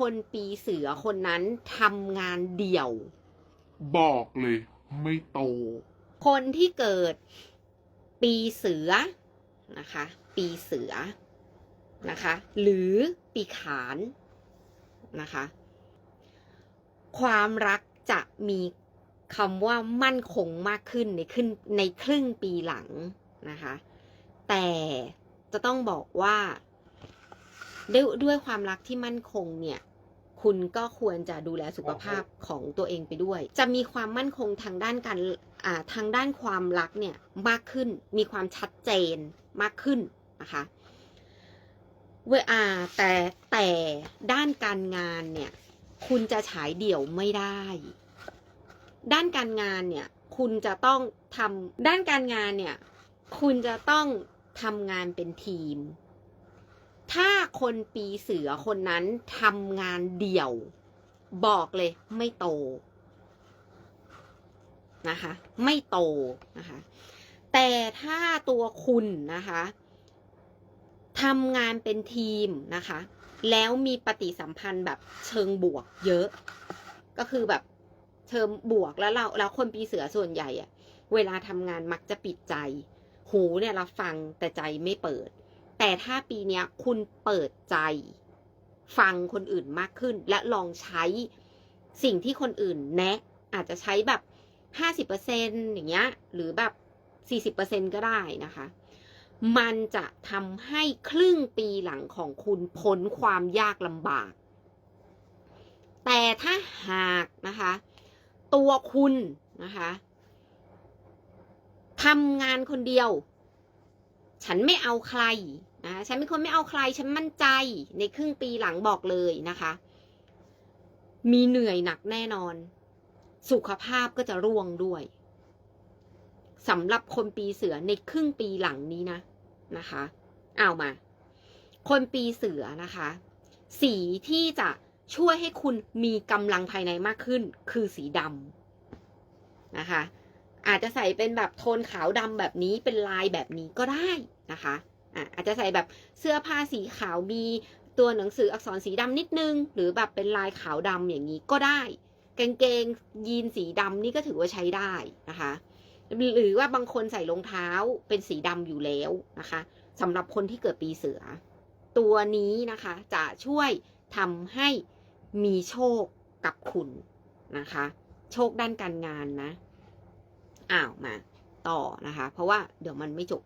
คนปีเสือคนนั้นทำงานเดี่ยว บอกเลย ไม่โต คนที่เกิดปีเสือนะคะ ปีเสือนะคะ หรือปีขานนะคะ ความรักจะมีคำว่ามั่นคงมากขึ้นในขึ้นในครึ่งปีหลังนะคะ แต่จะต้องบอกว่าด้วยด้วยความรักที่มั่นคงเนี่ย คุณก็ควรจะดูแลสุขภาพของตัวเองไปด้วย จะมีความมั่นคงทางด้านการอ่าทางด้านความรักเนี่ยมากขึ้น มีความชัดเจนมากขึ้นนะคะเวอาแต่แต่ด้านการงานเนี่ยคุณจะฉายเดี่ยวไม่ได้ ด้านการงานเนี่ยคุณจะต้องทำด้านการงานเนี่ยคุณจะต้องทำงานเป็นทีม ถ้าคนปีเสือคนนั้นทำงานเดี่ยว บอกเลยไม่โตนะคะ ไม่โตนะคะ แต่ถ้าตัวคุณนะคะทำงานเป็นทีมนะคะ แล้วมีปฏิสัมพันธ์แบบเชิงบวกเยอะ ก็คือแบบเชิงบวกแล้วเราแล้วคนปีเสือส่วนใหญ่อะเวลาทำงานมักจะปิดใจ หูเนี่ยเรับฟังแต่ใจไม่เปิด แต่ถ้าปีนี้คุณเปิดใจ ฟังคนอื่นมากขึ้น และลองใช้สิ่งที่คนอื่นแนะ อาจจะใช้แบบห้าสิบเปอร์เซ็นอย่างเงี้ย หรือแบบสี่สิบเปอร์เซ็นก็ได้นะคะ มันจะทำให้ครึ่งปีหลังของคุณพ้นความยากลำบาก แต่ถ้าหากนะคะ ตัวคุณนะคะทำงานคนเดียว ฉันไม่เอาใคร นะฉันเป็นคนไม่เอาใครฉันมั่นใจในครึ่งปีหลังบอกเลยนะคะ มีเหนื่อยหนักแน่นอน สุขภาพก็จะร่วงด้วยสำหรับคนปีเสือในครึ่งปีหลังนี้นะนะคะเอามา คนปีเสือนะคะ สีที่จะช่วยให้คุณมีกำลังภายในมากขึ้น คือสีดำนะคะ อาจจะใส่เป็นแบบโทนขาวดำแบบนี้เป็นลายแบบนี้ก็ได้นะคะ อะอาจจะใส่แบบเสื้อผ้าสีขาวมีตัวหนังสืออักษรสีดำนิดนึง หรือแบบเป็นลายขาวดำอย่างนี้ก็ได้กางเกงยีนสีดำนี่ก็ถือว่าใช้ได้นะคะ หรือว่าบางคนใส่รองเท้าเป็นสีดำอยู่แล้วนะคะสำหรับคนที่เกิดปีเสือ ตัวนี้นะคะจะช่วยทำให้มีโชคกับคุณนะคะ โชคด้านการงานนะอ้าวมาต่อนะคะ เพราะว่าเดี๋ยวมันไม่จบ